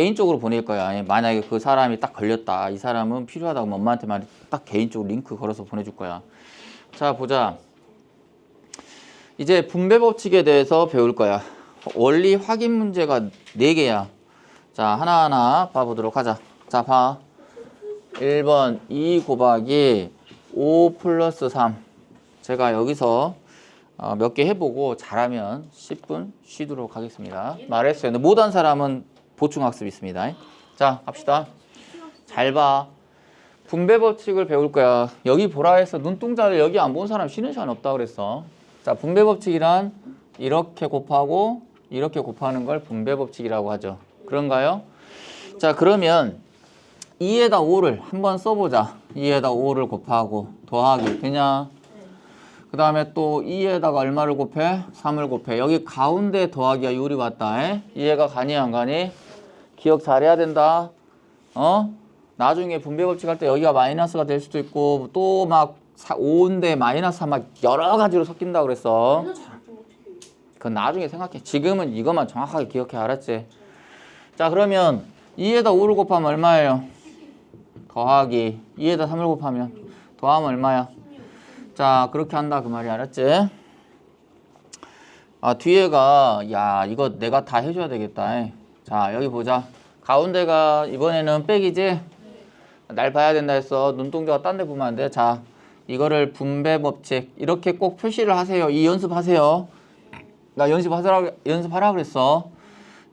개인적으로 보낼 거야. 만약에 그 사람이 딱 걸렸다. 이 사람은 필요하다고 엄마한테 말 딱 개인적으로 링크 걸어서 보내줄 거야. 자, 보자. 이제 분배 법칙에 대해서 배울 거야. 원리 확인 문제가 4개야. 자, 하나하나 봐보도록 하자. 자, 봐. 1번 2 곱하기 5 플러스 3. 제가 여기서 어, 몇개 해보고 잘하면 10분 쉬도록 하겠습니다. 말했어요. 근데 못한 사람은 보충 학습 있습니다. 자, 갑시다. 잘 봐. 분배 법칙을 배울 거야. 여기 보라 해서 눈동자를 여기 안 본 사람 쉬는 시간 없다 그랬어. 자, 분배 법칙이란 이렇게 곱하고 이렇게 곱하는 걸 분배 법칙이라고 하죠. 그런가요? 자, 그러면 2에다 5를 한번 써보자. 2에다 5를 곱하고 더하기 되냐? 그 다음에 또 2에다가 얼마를 곱해? 3을 곱해. 여기 가운데 더하기가 요리 왔다. 에? 이해가 가니 안 가니? 기억 잘해야 된다. 어? 나중에 분배 법칙 할 때 여기가 마이너스가 될 수도 있고 또 막 5인데 마이너스 막 여러 가지로 섞인다 그랬어. 그건 나중에 생각해. 지금은 이것만 정확하게 기억해. 알았지? 자 그러면 2에다 5를 곱하면 얼마예요? 더하기 2에다 3을 곱하면 더하면 얼마야? 자 그렇게 한다 그 말이 알았지? 아 뒤에가 야 이거 내가 다 해줘야 되겠다 자 여기 보자 가운데가 이번에는 백이지? 날 봐야 된다 했어 눈동자가 딴 데 보면 안 돼 자 이거를 분배 법칙 이렇게 꼭 표시를 하세요 이 연습하세요 나 연습하라 연습하라 그랬어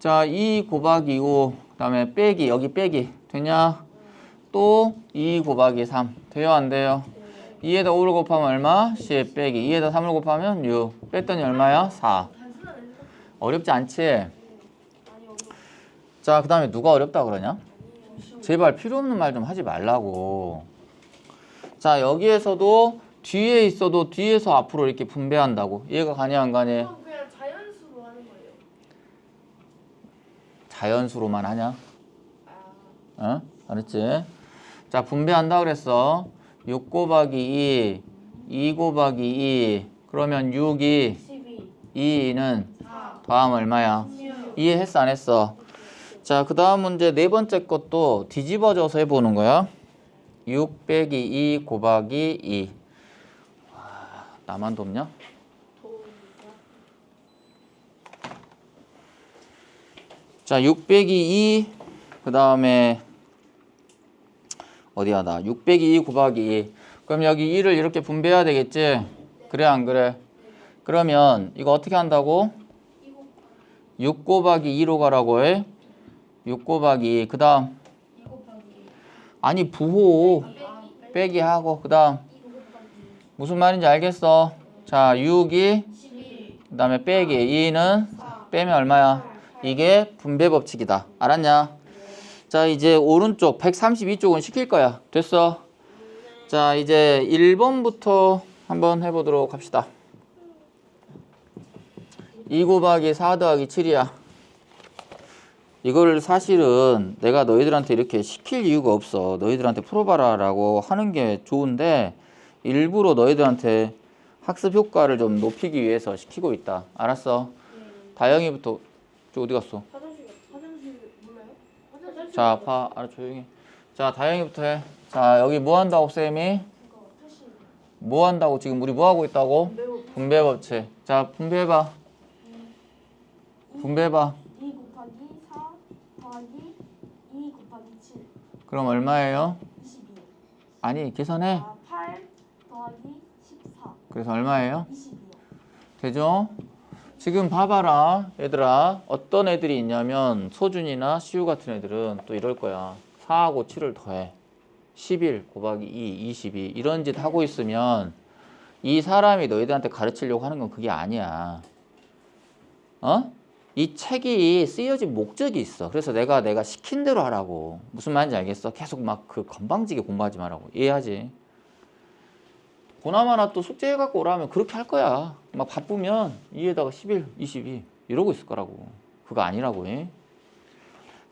자, 2 곱하기 5, 그 다음에 빼기, 여기 빼기. 되냐? 또 2 곱하기 3. 돼요, 안 돼요? 2에다 5를 곱하면 얼마? 10 빼기. 2에다 3을 곱하면 6. 뺐더니 얼마야? 4. 어렵지 않지? 자, 그 다음에 누가 어렵다 그러냐? 제발 필요 없는 말 좀 하지 말라고. 자, 여기에서도 뒤에 있어도 뒤에서 앞으로 이렇게 분배한다고. 이해가 가냐, 안 가냐? 그럼 그냥 자연수로 하는 거예요. 자연수로만 하냐? 아, 어? 알았지? 자, 분배한다 그랬어. 6 곱하기 2, 2 곱하기 2. 그러면 6이 12, 2는 4, 더하면 얼마야? 16, 이해했어, 안 했어? 자, 그 다음 문제 네 번째 것도 뒤집어져서 해보는 거야. 6 빼기 2 곱하기 2. 와, 나만 돕냐? 자, 6 빼기 2, 그 다음에 어디야 나? 6 빼기 2 곱하기 2. 그럼 여기 2를 이렇게 분배해야 되겠지? 그래 안 그래? 그러면 이거 어떻게 한다고? 6 곱하기 2로 가라고 해. 6 곱하기 2. 그 다음 2 곱하기 아니 부호 빼기 하고 그 다음 2 곱하기 무슨 말인지 알겠어? 자 6이 11, 그 다음에 빼기 2는 4, 빼면 얼마야? 이게 분배 법칙이다. 알았냐? 자, 이제 오른쪽 132쪽은 시킬 거야. 됐어? 자, 이제 1번부터 한번 해보도록 합시다. 2 곱하기 4 더하기 7이야. 이걸 사실은 내가 너희들한테 이렇게 시킬 이유가 없어. 너희들한테 풀어봐라 라고 하는 게 좋은데 일부러 너희들한테 학습 효과를 좀 높이기 위해서 시키고 있다. 알았어? 다영이부터 저 어디 갔어? 화장실, 화장실 몰라요? 화장실. 자, 봐, 알아 조용히. 자, 다영이부터 해. 자, 여기 뭐 한다고 쌤이? 뭐 한다고 지금 우리 뭐 하고 있다고? 분배 법칙. 자, 분배해 봐. 분배해 봐. 2 곱하기 4 더하기 2 곱하기 7, 그럼 얼마예요? 22. 아니, 계산해. 아, 8 더하기 14, 그래서 얼마예요? 22요. 되죠? 지금 봐봐라, 얘들아. 어떤 애들이 있냐면 소준이나 시우 같은 애들은 또 이럴 거야. 4하고 7을 더해. 11 곱하기 2, 22 이런 짓 하고 있으면 이 사람이 너희들한테 가르치려고 하는 건 그게 아니야. 어? 이 책이 쓰여진 목적이 있어. 그래서 내가 내가 시킨 대로 하라고. 무슨 말인지 알겠어? 계속 막 그 건방지게 공부하지 말라고. 이해하지? 보나마나 또 숙제 해갖고 오라면 그렇게 할 거야. 막 바쁘면 2에다가 11, 22 이러고 있을 거라고. 그거 아니라고 해.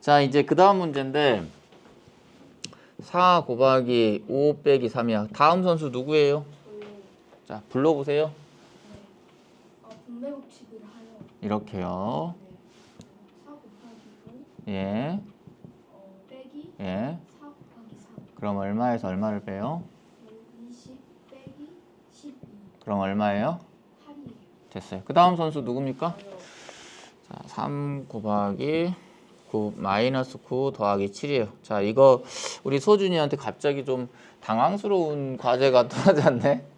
자 이제 그 다음 문제인데 4 곱하기 5 빼기 3이야. 다음 선수 누구예요? 자 불러보세요. 아, 분배법칙을 하여 이렇게요. 4 곱하기 9, 예. 예. 4 곱하기 3 그럼 얼마에서 얼마를 빼요? 20 빼기 12 그럼 얼마예요? 8이 됐어요. 그 다음 선수 누굽니까? 자, 3 곱하기 9 마이너스 9 더하기 7이에요. 자, 이거 우리 소준이한테 갑자기 좀 당황스러운 과제가 떠나지 않네?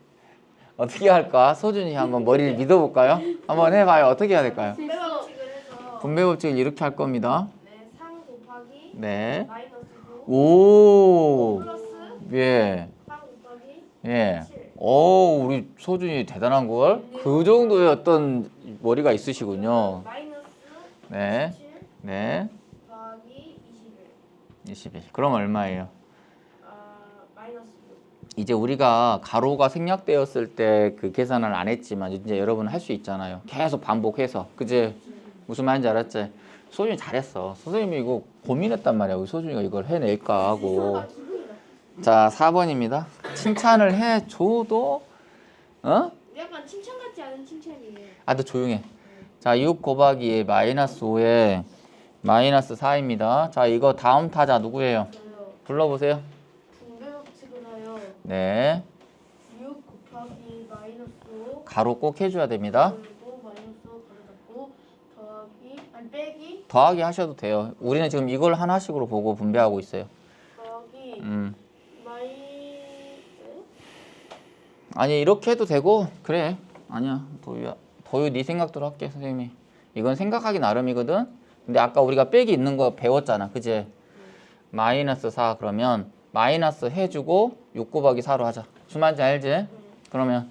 어떻게 할까? 소준이 한번 머리를 믿어볼까요? 한번 해봐요. 어떻게 해야 될까요? 분배 법칙을 해서 분배 법칙을 이렇게 할 겁니다. 네, 3 곱하기 네. 마이너스 9 오. 플러스 예. 3 곱하기 예. 7 오, 우리 소준이 대단한 걸? 그 정도의 어떤 머리가 있으시군요. 마이너스 네. 7 네. 더하기 21 21. 그럼 얼마예요? 아, 마이너스 6 이제 우리가 가로가 생략되었을 때 그 계산을 안 했지만 이제 여러분 할 수 있잖아요. 계속 반복해서. 그지? 무슨 말인지 알았지? 소준이 잘했어. 선생님이 이거 고민했단 말이야. 우리 소준이가 이걸 해낼까 하고. 자, 4번입니다. 칭찬을 해줘도, 어? 약간 칭찬 같지 않은 칭찬이에요 아, 너 조용해. 자, 6 곱하기 마이너스 5에 마이너스 4입니다. 자, 이거 다음 타자 누구예요? 불러보세요. 네. 6 곱하기 마이너스 5 가로 꼭 해줘야 됩니다. 그리고 마이너스 5 가로 잡고 더하기 아니 빼기 더하기 하셔도 돼요. 우리는 지금 이걸 하나씩으로 보고 분배하고 있어요. 더하기 음. 마이 네? 아니, 이렇게 해도 되고, 그래. 아니야. 도유야. 도유 네 생각대로 할게, 선생님이. 이건 생각하기 나름이거든? 근데 아까 우리가 빼기 있는 거 배웠잖아. 그지? 마이너스 4 그러면 마이너스 해주고 6 곱하기 4로 하자. 말인지 알지? 그러면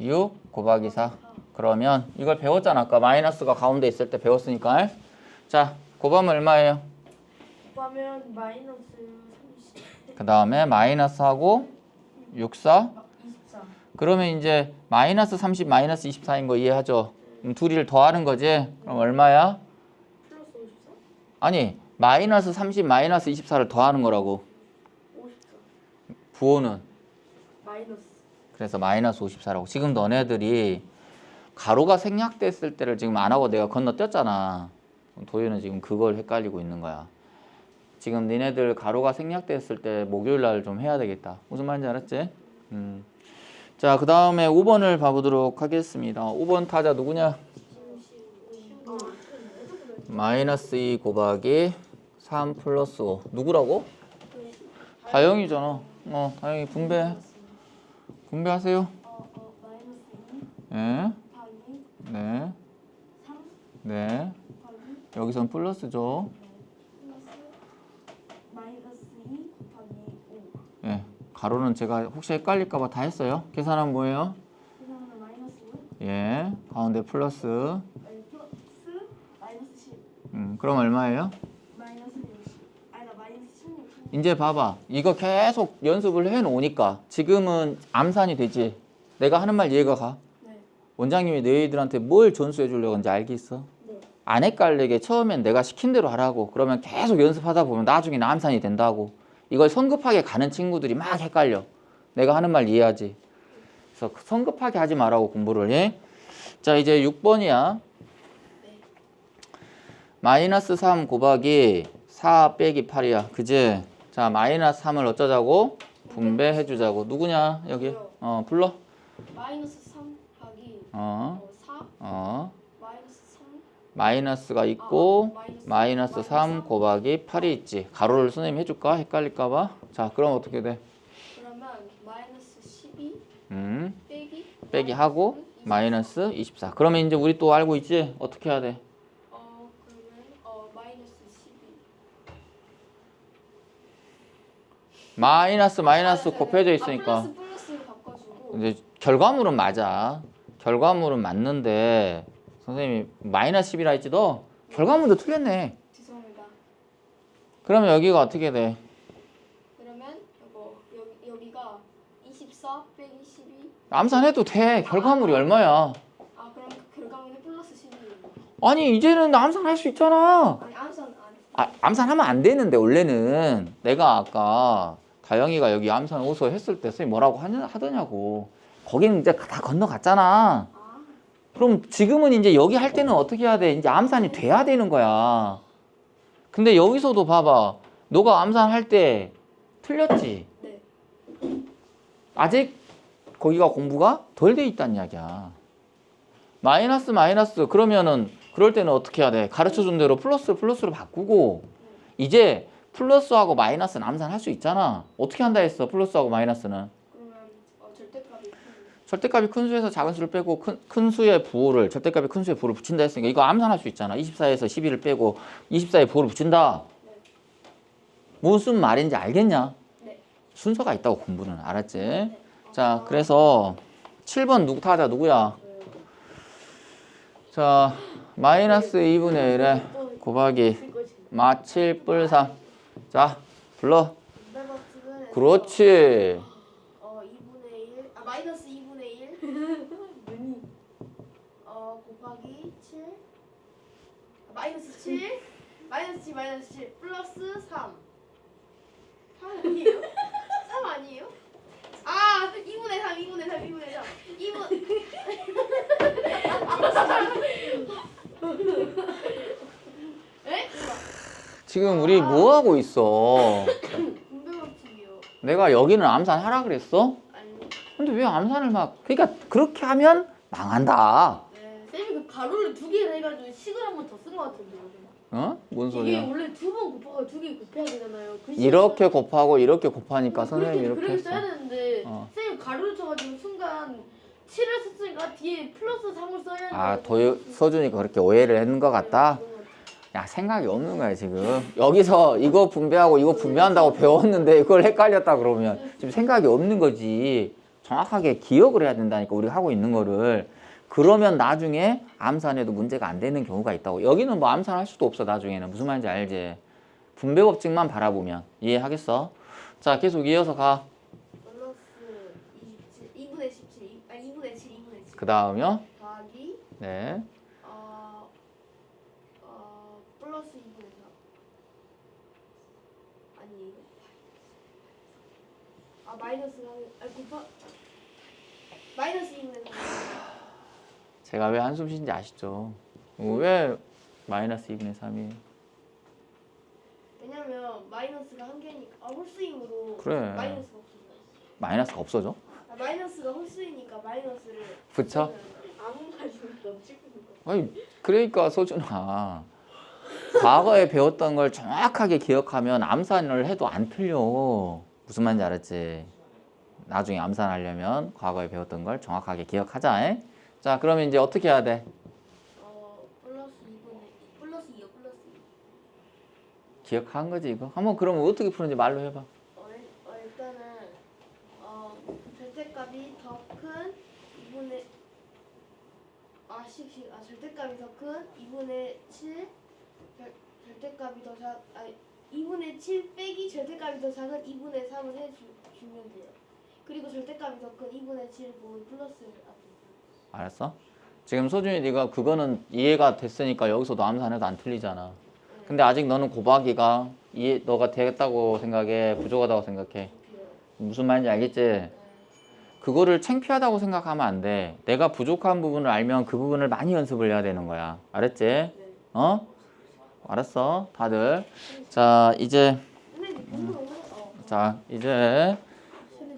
6 곱하기 4. 그러면 이걸 배웠잖아. 아까 마이너스가 가운데 있을 때 배웠으니까. 자, 곱하면 얼마예요? 곱하면 마이너스 30 그 다음에 마이너스 하고 6, 4. 24 그러면 이제 마이너스 30, 마이너스 24인 거 이해하죠? 그럼 둘이를 더하는 거지? 그럼 얼마야? 플러스 54? 아니, 마이너스 30, 마이너스 24를 더하는 거라고. 54 부호는. 마이너스 그래서 마이너스 54라고. 지금 너네들이 가로가 생략됐을 때를 지금 안 하고 내가 건너뛰었잖아. 도윤은 지금 그걸 헷갈리고 있는 거야. 지금 니네들 가로가 생략됐을 때 목요일 날 좀 해야 되겠다. 무슨 말인지 알았지? 음. 자, 그 다음에 5번을 봐보도록 하겠습니다. 5번 타자 누구냐? 마이너스 2 곱하기 3 플러스 5. 누구라고? 다영이잖아. 어, 다영이 분배. 분배하세요. 마이너스 2 예. 곱하기 네. 3 네. 곱하기 여기선 플러스죠. 플러스 마이너스 2 곱하기 5 예. 가로는 제가 혹시 헷갈릴까 봐 다 했어요. 계산은 뭐예요? 그다음에 마이너스 5 예. 가운데 플러스. 10 음, 그럼 얼마예요? 마이너스 60 아니 나 마이너스 16 이제 봐봐. 이거 계속 연습을 해 놓으니까 지금은 암산이 되지. 내가 하는 말 이해가 가. 네. 원장님이 너희들한테 뭘 전수해 주려고 하는지 알겠어? 네. 안 헷갈리게 처음엔 내가 시킨 대로 하라고. 그러면 계속 연습하다 보면 나중에는 암산이 된다고. 이걸 성급하게 가는 친구들이 막 헷갈려. 내가 하는 말 이해하지. 그래서 성급하게 하지 말라고 공부를 해. 자, 이제 6번이야. 마이너스 3 곱하기 4 빼기 8이야. 그지? 자, 마이너스 3을 어쩌자고? 분배해 주자고. 누구냐? 여기. 어, 불러. 마이너스 3 하기 어. 어, 4 어. 마이너스 3 마이너스가 있고 아, 마이너스 마이너스 마이너스 3 삼. 곱하기 8이 있지. 가로를 선생님 해줄까? 헷갈릴까봐. 자, 그럼 어떻게 돼? 그러면 마이너스 12 음, 빼기 빼기 하고 마이너스 마이너스 24. 그러면 이제 우리 또 알고 있지? 어떻게 해야 돼? 어 그러면 어 마이너스 12 마이너스 마이너스 아, 네, 곱해져 네. 있으니까. 아, 플러스 플러스로 바꿔주고 이제 결과물은 맞아. 결과물은 맞는데 선생님이 마이너스 10이라 했지 너 결과물도 틀렸네. 죄송합니다. 그러면 여기가 어떻게 돼? 그러면 이거 여기 여기가 24 빼기 12 암산해도 돼. 결과물이 얼마야? 아 그럼 그 결과물이 플러스 12 아니 이제는 암산할 수 있잖아. 아니 암산 안 아, 암산하면 안 되는데 원래는 내가 아까 다영이가 여기 암산 오서 했을 때 선생님 뭐라고 하냐, 하더냐고 거기는 이제 다 건너갔잖아 아, 그럼 지금은 이제 여기 할 때는 어떻게 해야 돼 이제 암산이 돼야 되는 거야 근데 여기서도 봐봐 너가 암산 할 때 틀렸지? 네. 아직 거기가 공부가 덜 돼 있다는 이야기야. 마이너스 마이너스 그러면은 그럴 때는 어떻게 해야 돼? 가르쳐 준 대로 플러스 플러스로 바꾸고 이제 플러스하고 마이너스는 암산할 수 있잖아. 어떻게 한다 했어? 플러스하고 마이너스는 그러면 어, 절대값이 큰 절대값이 큰 수에서 작은 수를 빼고 큰, 큰 수의 부호를 절대값이 큰 수의 부호를 붙인다 했으니까 이거 암산할 수 있잖아. 24에서 12를 빼고 24의 부호를 붙인다. 네. 무슨 말인지 알겠냐? 네. 순서가 있다고 공부는 알았지? 자, 그래서 7번 누구 타자 누구야? 자, 마이너스 2분의 1에 곱하기 마 7 뿔 3. 자, 불러. 그렇지. 어 2분의 1, 아 마이너스 2분의 1 눈이 어 곱하기 7 아, 마이너스 7 마이너스 7 마이너스 7 플러스 3 3 아니에요? 3 아니에요? 아 2분의 3 2분의 3 2분의 3 2분 에? 지금 우리 뭐 하고 있어? 내가 여기는 암산하라 그랬어? 아니 근데 왜 암산을 막 그러니까 그렇게 하면 망한다. 네 쌤이 그 가로를 두 개를 해가지고 식을 한 번 더 쓴 것 같은데요. 어? 뭔 이게 소리야? 원래 두 번 곱하고 두 개 곱해야 되잖아요. 그 이렇게 곱하고 이렇게 곱하니까 그렇게- 선생님이 이렇게 그렇게 했어. 써야 되는데 어. 쌤이 가로를 쳐가지고 순간 7을 썼으니까 뒤에 플러스 3을 써야 돼. 아, 도유 서준이가 그렇게 오해를 했는 것 같다. 야, 생각이 없는 거야, 지금. 여기서 이거 분배하고 이거 분배한다고 배웠는데 이걸 헷갈렸다 그러면 지금 생각이 없는 거지. 정확하게 기억을 해야 된다니까, 우리가 하고 있는 거를. 그러면 나중에 암산에도 문제가 안 되는 경우가 있다고. 여기는 뭐 암산할 수도 없어, 나중에는. 무슨 말인지 알지? 분배 법칙만 바라보면. 이해하겠어? 자, 계속 이어서 가. 플러스 27 2분의 17 이- 아니 2분의 7 2분의 7그 다음요. 더하기 네. 어, 어 플러스 2분의 4 아니 이거 아 마이너스 아 곱하 마이너스 2분의 3 제가 왜 한숨 쉬는지 아시죠? 어, 왜 마이너스 2분의 3이? 왜냐면 마이너스가 한 개니까 아 홀수이므로 그래. 마이너스가 없어요 마이너스가 없어져? 아, 마이너스가 홀수이니까 마이너스를 붙여? 아무 말도 없지. 아니 그러니까 소준아 과거에 배웠던 걸 정확하게 기억하면 암산을 해도 안 틀려. 무슨 말인지 알았지? 나중에 암산하려면 과거에 배웠던 걸 정확하게 기억하자 에? 자 그러면 이제 어떻게 해야 돼? 어 플러스 2분의 플러스 2요 플러스 2 기억한 거지 이거? 한번 그러면 어떻게 푸는지 말로 해봐. 어, 일- 어, 일단은 어, 절대값이 더 큰 2분의 아, 식, 식, 아 절대값이 더 큰 2분의 7 절, 절대값이 더 작, 아니 2분의 7 빼기 절대값이 더 작은 2분의 3을 해주면 돼요. 그리고 절대값이 더 큰 2분의 7 보면 플러스를 앞에 알았어? 지금 소준이 네가 그거는 이해가 됐으니까 여기서도 암산해도 안 틀리잖아 근데 아직 너는 곱하기가 이해 너가 되겠다고 생각해 부족하다고 생각해. 무슨 말인지 알겠지? 그거를 창피하다고 생각하면 안 돼. 내가 부족한 부분을 알면 그 부분을 많이 연습을 해야 되는 거야. 알았지? 어? 알았어. 다들. 자, 이제 어. 자, 이제